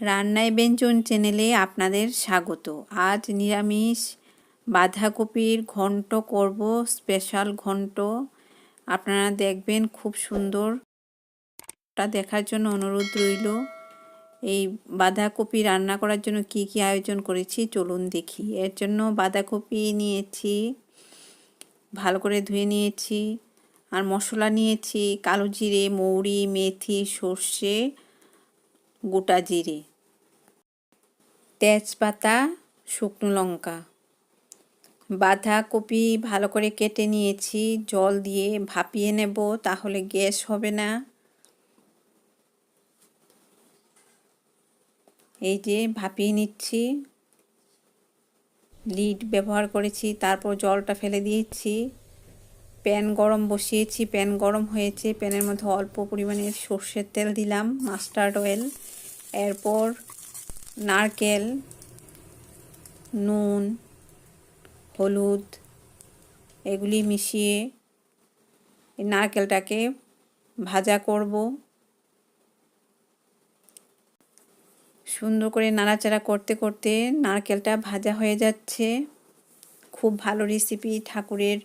রান্নায় ব্যঞ্জন চ্যানেলে আপনাদের স্বাগত। আজ নিরামিষ বাঁধাকপির ঘন্ট করব, স্পেশাল ঘন্ট। আপনারা দেখবেন খুব সুন্দর দেখার জন্য অনুরোধ রইল। এই বাঁধাকপি রান্না করার জন্য কি কি আয়োজন করেছি চলুন দেখি। এর জন্য বাঁধাকপি নিয়েছি, ভালো করে ধুয়ে নিয়েছি, আর মশলা নিয়েছি, কালো জিরে, মৌরি, মেথি, সর্ষে, গোটা জিরে। তেজপাতা, শুকনো লঙ্কা। বাঁধাকপি ভালো করে কেটে নিয়েছি, জল দিয়ে ভাপিয়ে নেব, তাহলে গ্যাস হবে না। এই যে ভাপিয়ে নিচ্ছি। লিড ব্যবহার করেছি, তারপর জলটা ফেলে দিয়েছি। প্যান গরম বসিয়েছি, প্যান গরম হয়েছে, প্যানের মধ্যে অল্প পরিমাণে সর্ষের তেল দিলাম, মাস্টার্ড অয়েল। এরপর নারকেল, নুন, হলুদ, এগুলি মিশিয়ে নারকেলটাকে ভাজা করব। সুন্দর করে নাড়াচাড়া করতে করতে নারকেলটা ভাজা হয়ে যাচ্ছে। খুব ভালো রেসিপি ঠাকুরের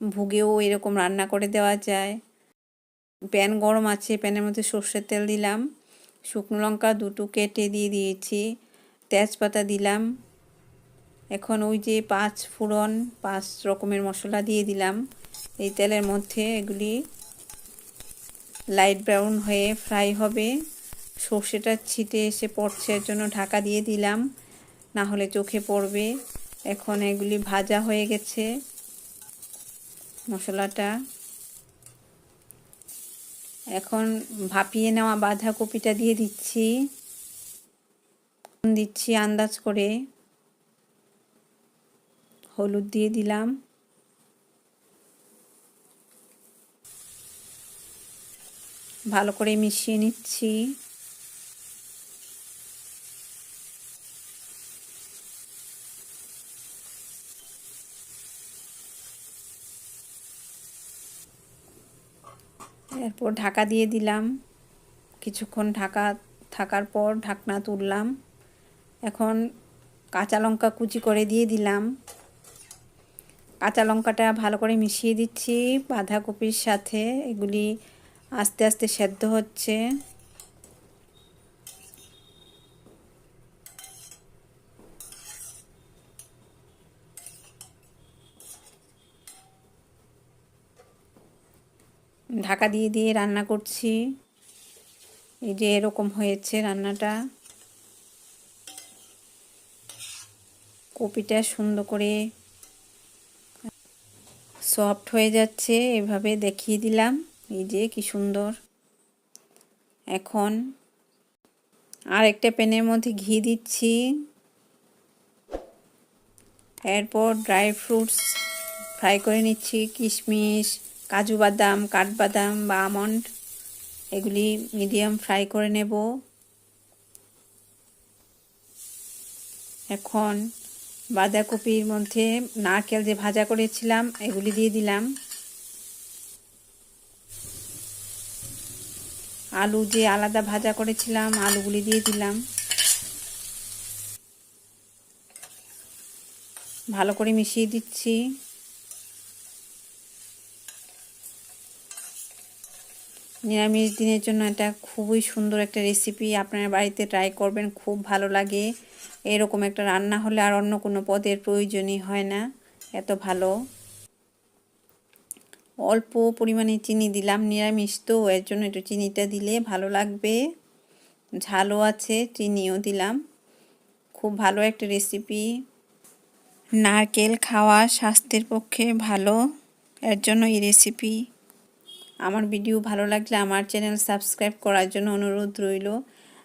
ভুগেও এরকম রান্না করে দেওয়া যায়। প্যান গরম আছে, প্যানের মধ্যে সর্ষের তেল দিলাম। শুকনো লঙ্কা দুটো কেটে দিয়ে দিয়েছি, তেজপাতা দিলাম। এখন ওই যে পাঁচ ফোড়ন, পাঁচ রকমের মশলা দিয়ে দিলাম। এই তেলের মধ্যে এগুলি লাইট ব্রাউন হয়ে ফ্রাই হবে। সর্ষেটা ছিটে এসে পড়ছে এর জন্য ঢাকা দিয়ে দিলাম, না হলে চোখে পড়বে। এখন এগুলি ভাজা হয়ে গেছে। মশলাটা এখন ভাপিয়ে নেওয়া বাঁধাকপিটা দিয়ে দিচ্ছি। দিচ্ছি আন্দাজ করে। হলুদ দিয়ে দিলাম। ভালো করে মিশিয়ে নিচ্ছি। এরপর ঢাকা দিয়ে দিলাম। কিছুক্ষণ ঢাকা থাকার পর ঢাকনা তুললাম। এখন কাঁচা লঙ্কা কুচি করে দিয়ে দিলাম। কাঁচা লঙ্কাটা ভালো করে মিশিয়ে দিচ্ছি। বাঁধাকপির সাথে এগুলি আস্তে আস্তে সেদ্ধ হচ্ছে। ঢাকা দিয়ে দিয়ে রান্না করছি। এই যে এরকম হয়েছে রান্নাটা। কপিটা সুন্দর করে সফট হয়ে যাচ্ছে, এভাবে দেখিয়ে দিলাম। এই যে কি সুন্দর। এখন আর একটা প্যানের মধ্যে ঘি দিচ্ছি। এরপর ড্রাই ফ্রুটস ফ্রাই করে নিচ্ছি, কিশমিশ কাজু বাদাম, কাঠবাদাম বা আমন্ড, এগুলি মিডিয়াম ফ্রাই করে নেব। এখন বাঁধাকপির মধ্যে নারকেল যে ভাজা করেছিলাম, এগুলি দিয়ে দিলাম। আলু যে আলাদা ভাজা করেছিলাম, আলুগুলি দিয়ে দিলাম। ভালো করে মিশিয়ে দিচ্ছি। নিরামিষ দিনের জন্য এটা খুবই সুন্দর একটা রেসিপি আপনারা বাড়িতে ট্রাই করবেন, খুব ভালো লাগে। এরকম একটা রান্না হলে আর অন্য কোনো পদের প্রয়োজনই হয় না। এত ভালো। অল্প পরিমাণে চিনি দিলাম, নিরামিষ তো, এর জন্য একটু চিনিটা দিলে ভালো লাগবে। ঝালও আছে, চিনিও দিলাম। খুব ভালো একটা রেসিপি নারকেল খাওয়া স্বাস্থ্যের পক্ষে ভালো, এর জন্য এই রেসিপি আমার ভিডিও ভালো লাগলে আমার চ্যানেল সাবস্ক্রাইব করার জন্য অনুরোধ রইল।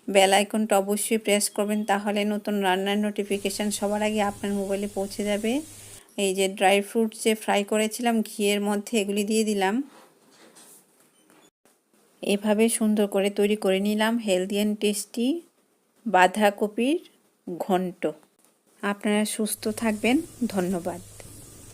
বেল আইকনটা অবশ্যই প্রেস করবেন, তাহলে নতুন রান্নার নোটিফিকেশান সবার আগে আপনার মোবাইলে পৌঁছে যাবে। এই যে ড্রাই ফ্রুট যে ফ্রাই করেছিলাম, ঘিয়ের মধ্যে এগুলি দিয়ে দিলাম। এভাবে সুন্দর করে তৈরি করে নিলাম হেলদি অ্যান্ড টেস্টি বাঁধাকপির ঘন্ট। আপনারা সুস্থ থাকবেন, ধন্যবাদ।